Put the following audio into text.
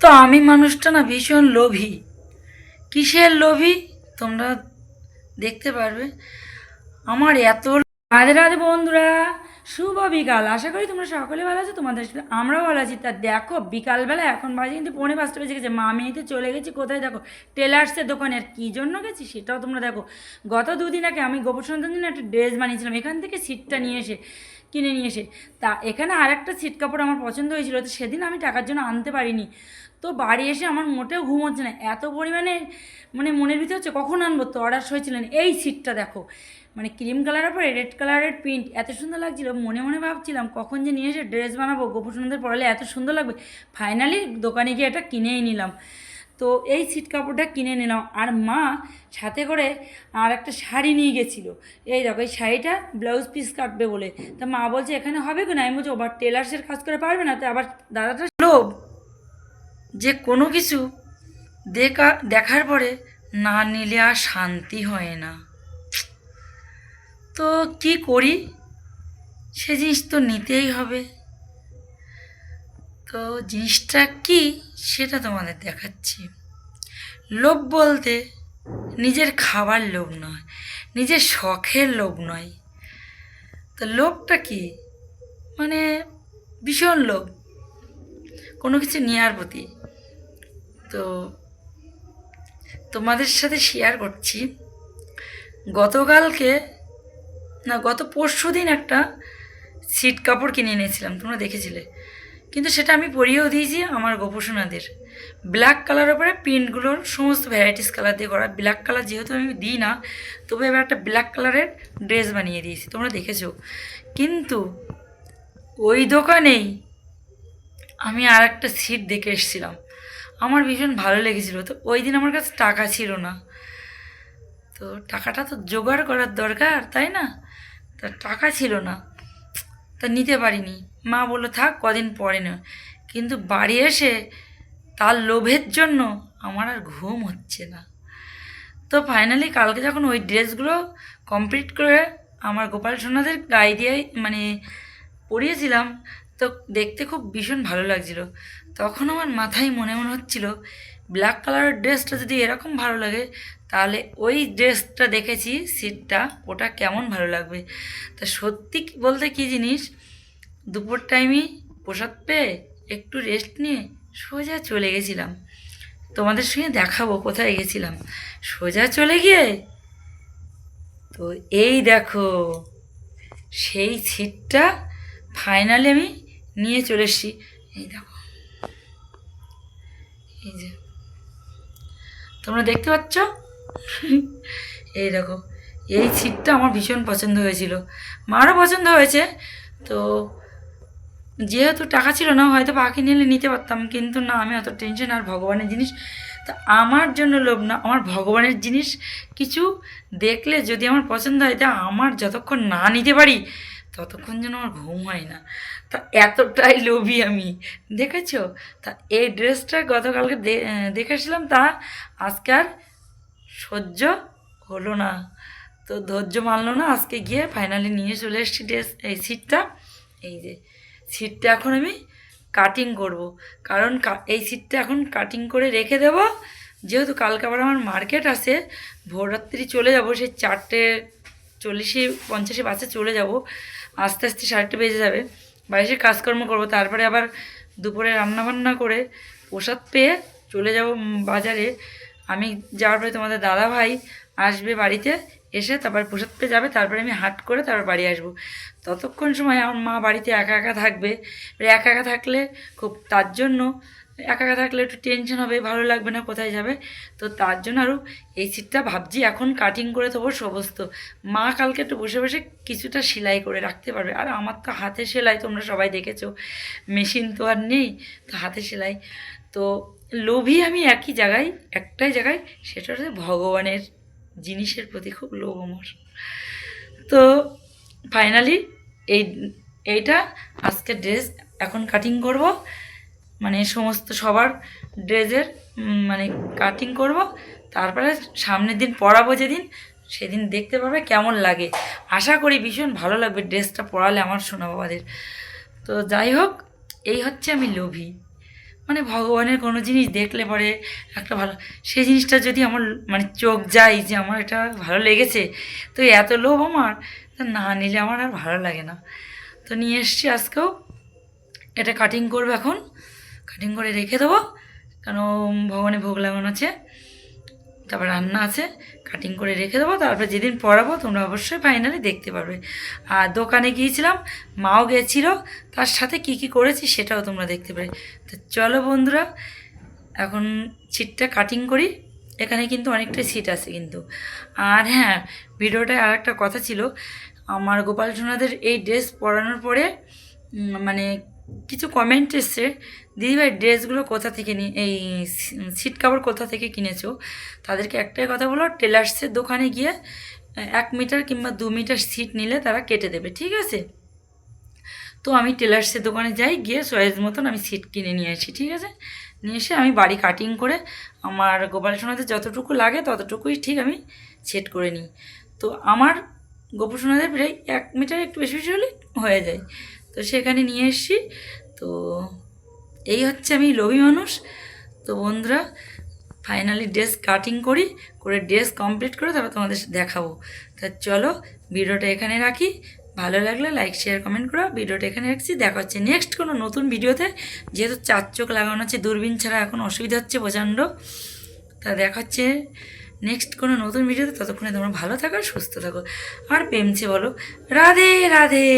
তো আমি মানুষটা না ভীষণ লোভী। কিসের লোভী? তোমরা দেখতে পারবে। আমার এত রাধে রাধে বন্ধুরা, শুভ বিকাল। আশা করি তোমরা সকলে ভালো আছো, তোমাদের সাথে আমরাও ভালো আছি। তা দেখো, বিকালবেলা এখন বাজে কিন্তু পৌনে পাঁচটা বেজে গেছে। মা মেয়েতে চলে গেছি, কোথায় দেখো? টেলার্সের দোকানে আর কী জন্য গেছি সেটাও তোমরা দেখো। গত দুদিন আগে আমি গোবর সন্তান দিন একটা ড্রেস বানিয়েছিলাম। এখান থেকে সিটটা নিয়ে এসে কিনে নিয়ে এসে। তা এখানে আর একটা সিট কাপড় আমার পছন্দ হয়েছিল, তো সেদিন আমি টাকার জন্য আনতে পারিনি। তো বাড়ি এসে আমার মোটেও ঘুম হচ্ছে না। এত পরিমাণে মানে মনের ভিতরে হচ্ছে, কখন আনব? তো অর্ডার হয়েছিলেন। এই সিটটা দেখো মানে ক্রিম কালারের পরে রেড কালারের প্রিন্ট। এত সুন্দর লাগছিল। মনে মনে ভাবছিলাম, কখন যে নিয়ে এসে ড্রেস বানাবো? গোপু সুন্দর পরালে এত সুন্দর লাগবে। ফাইনালি দোকানে গিয়ে এটা কিনেই নিলাম। তো এই ছিট কাপড়টা কিনে নিলাম। আর মা সাথে করে আর একটা শাড়ি নিয়ে গেছিল। এই দেখো, এই শাড়িটা ব্লাউজ পিস কাটবে বলে। তা মা বলছে, এখানে হবে কি না আমি বলছি ওবার টেলার্সের কাজ করে পারবে না। তো আবার দাদাটা লোভ যে কোনো কিছু দেখা, দেখার পরে না নিলে আর শান্তি হয় না। তো কি করি? সে জিনিস তো নিতেই হবে। তো জিনিসটা কি সেটা তোমাদের দেখাচ্ছি। লোভ বলতে নিজের খাবার লোভ নয়, নিজের শখের লোভ নয়। তো লোভটা কি? মানে ভীষণ লোভ, কোনো কিছু নেওয়ার প্রতি। তো তোমাদের সাথে শেয়ার করছি। গতকালকে না গত পরশু দিন একটা সিট কাপড় কিনে এনেছিলাম, তোমরা দেখেছিলে। কিন্তু সেটা আমি পরিয়েও দিয়েছি আমার গোপোষণাদের ব্ল্যাক কালারের ওপরে প্রিন্টগুলোর সমস্ত ভ্যারাইটিস কালার দিয়ে করা। ব্ল্যাক কালার যেহেতু আমি দিই না তবু এবার একটা ব্ল্যাক কালারের ড্রেস বানিয়ে দিয়েছি, তোমরা দেখেছ। কিন্তু ওই দোকানেই আমি আর একটা সিট দেখে এসেছিলাম। আমার ভীষণ ভালো লেগেছিল, তো ওই দিন আমার কাছে টাকা ছিল না। তো টাকাটা তো জোগাড় করার দরকার, তাই না? তা টাকা ছিল না। তা নিতে পারিনি। মা বলল, থাক, কদিন পরে না। কিন্তু বাড়ি এসে তার লোভের জন্য আমার আর ঘুম হচ্ছে না। তো ফাইনালি কালকে যখন ওই ড্রেসগুলো কমপ্লিট করে আমার গোপাল সোনাদের গায়ে দিয়ে মানে পরিয়েছিলাম, তো দেখতে খুব ভীষণ ভালো লাগছিল। তখন আমার মাথায় মনে মনে হচ্ছিল ব্ল্যাক কালারের ড্রেসটা যদি এরকম ভালো লাগে, তাহলে ওই ড্রেসটা দেখেছি সিটটা ওটা কেমন ভালো লাগবে? তা সত্যি বলতে কি জিনিস? দুপুর টাইমে প্রসাদ পেয়ে একটু রেস্ট নিয়ে সোজা চলে গেছিলাম। তোমাদের সঙ্গে দেখাবো কোথায় গেছিলাম। সোজা চলে গিয়ে তো এই দেখো, সেই সিটটা ফাইনালি আমি নিয়ে চলে এসেছি। এই দেখো। এই যে। তোমরা দেখতে পাচ্ছ? এই দেখো, এই সিটটা আমার ভীষণ পছন্দ হয়েছিল। মারও পছন্দ হয়েছে। তো যেহেতু টাকা ছিল না, হয়তো বাকি নিলে নিতে পারতাম, কিন্তু না, আমি অত টেনশন আর ভগবানের জিনিস তা আমার জন্য লোভ না, আমার ভগবানের জিনিস কিছু দেখলে যদি আমার পছন্দ হয়, তা আমার যতক্ষণ না নিতে পারি ততক্ষণ যেন আমার ঘুম হয় না। তা এতটাই লোভী আমি। দেখেছ? তা এই ড্রেসটা গতকালকে দেখেছিলাম, তা আজকে আর সহ্য হলো না। তো ধৈর্য মানলো না, আজকে গিয়ে ফাইনালি নিয়ে চলে এসেছি ড্রেস, এই সিটটা। এই যে, সিটটা এখন আমি কাটিং করব। কারণ এই সিটটা এখন কাটিং করে রেখে দেব। যেহেতু কালকে আবার আমার মার্কেট আছে, ভোররাত্রি চলে যাব, সেই চারটে চল্লিশে, পঞ্চাশে বাসে চলে যাব। আস্তে আস্তে সাড়ে বেজে যাবে। বাইরে কাজকর্ম করব, তারপরে আবার দুপুরে রান্নাবান্না করে প্রসাদ পেয়ে চলে যাব বাজারে। আমি যাওয়ার পরে তোমাদের দাদা ভাই আসবে বাড়িতে এসে তারপর প্রসাদ পেয়ে যাবে, তারপরে আমি হাট করে তারপর বাড়ি আসব। ততক্ষণ সময় আমার মা বাড়িতে একা একা থাকবে। একা একা থাকলে খুব, তার জন্য একা একা থাকলে একটু টেনশন হবে, ভালো লাগবে না কোথায় যাবে। তো তার জন্য আরও এই সিটটা ভাবছি এখন কাটিং করে দেবো সমস্ত। মা কালকে একটু বসে বসে কিছুটা সেলাই করে রাখতে পারবে। আর আমার তো হাতে সেলাই, তোমরা সবাই দেখেছ মেশিন তো আর নেই, তো হাতে সেলাই। তো লোভী আমি একই জায়গায়, একটাই জায়গায়, সেটা হচ্ছে ভগবানের জিনিসের প্রতি খুব লোভ আমার। তো ফাইনালি এই, এইটা আজকে ড্রেস এখন কাটিং করব। মানে সমস্ত সবার ড্রেসের মানে কাটিং করব। তারপরে সামনের দিন পরাবো যেদিন, সেদিন দেখতে পাবে কেমন লাগে। আশা করি ভীষণ ভালো লাগবে ড্রেসটা পরালে আমার সোনা বাবাদের। তো যাই হোক, এই হচ্ছে আমি লোভী। মানে ভগবানের কোনো জিনিস দেখলে পরে একটা ভালো, সেই জিনিসটা যদি আমার মানে চোখ যায় যে আমার এটা ভালো লেগেছে, তো এত লোভ আমার না নিলে আমার আর ভালো লাগে না। তো নিয়ে এসছি আজকেও। এটা কাটিং করব এখন। কাটিং করে রেখে দেবো। কেন ভগবানে ভোগ লাগানো আছে। তারপর রান্না আছে কাটিং করে রেখে দেবো, তারপর যেদিন পড়াবো তোমরা অবশ্যই ফাইনালি দেখতে পারবে। আর দোকানে গিয়েছিলাম, মাও গেছিল, তার সাথে কি কি করেছি সেটাও তোমরা দেখতে পাবে। তো চলো বন্ধুরা, এখন সিটটা কাটিং করি, এখানে কিন্তু অনেকটাই সিট আছে কিন্তু। আর হ্যাঁ ভিডিওটায় আর একটা কথা ছিল, আমার গোপাল সোনাদের এই ড্রেস পরানোর পরে মানে কিছু কমেন্ট এসছে, দিদিভাই, ড্রেসগুলো কোথা থেকে নি, এই সিট কাপড় কোথা থেকে কিনেছো? তাদেরকে একটাই কথা বলো, টেলার্সের দোকানে গিয়ে, এক মিটার কিংবা দু মিটার সিট নিলে তারা কেটে দেবে, ঠিক আছে? তো আমি টেলার্সের দোকানে যাই, গিয়ে চয়েস মতন আমি সিট কিনে নিয়ে আসি, ঠিক আছে? নিয়ে এসে আমি বাড়ি কাটিং করে আমার গোপাল সোনাদের যতটুকু লাগে ততটুকুই ঠিক আমি সেট করে নিই। তো আমার গোপাল সোনাদের প্রায় এক মিটার একটু বেশি বেশি হলে হয়ে যায়। তো সেখানে নিয়ে এসছি। তো এই হচ্ছে আমি লোভী মানুষ। তো বন্ধুরা ফাইনালি ড্রেস কাটিং করি, করে ড্রেস কমপ্লিট করে তারপর তোমাদের দেখাবো। তা চলো, ভিডিওটা এখানে রাখি। ভালো লাগলে লাইক শেয়ার কমেন্ট করো। ভিডিওটা এখানে রাখছি। দেখা হচ্ছে নেক্সট কোনো নতুন ভিডিওতে। যেহেতু চার চোখ লাগানো আছে, দূরবীন ছাড়া এখন অসুবিধা হচ্ছে প্রচণ্ড। তা দেখা হচ্ছে নেক্সট কোনো নতুন ভিডিওতে। ততক্ষণে তোমরা ভালো থাকো, সুস্থ থাকো। আর প্রেমছে বলো, রাধে রাধে!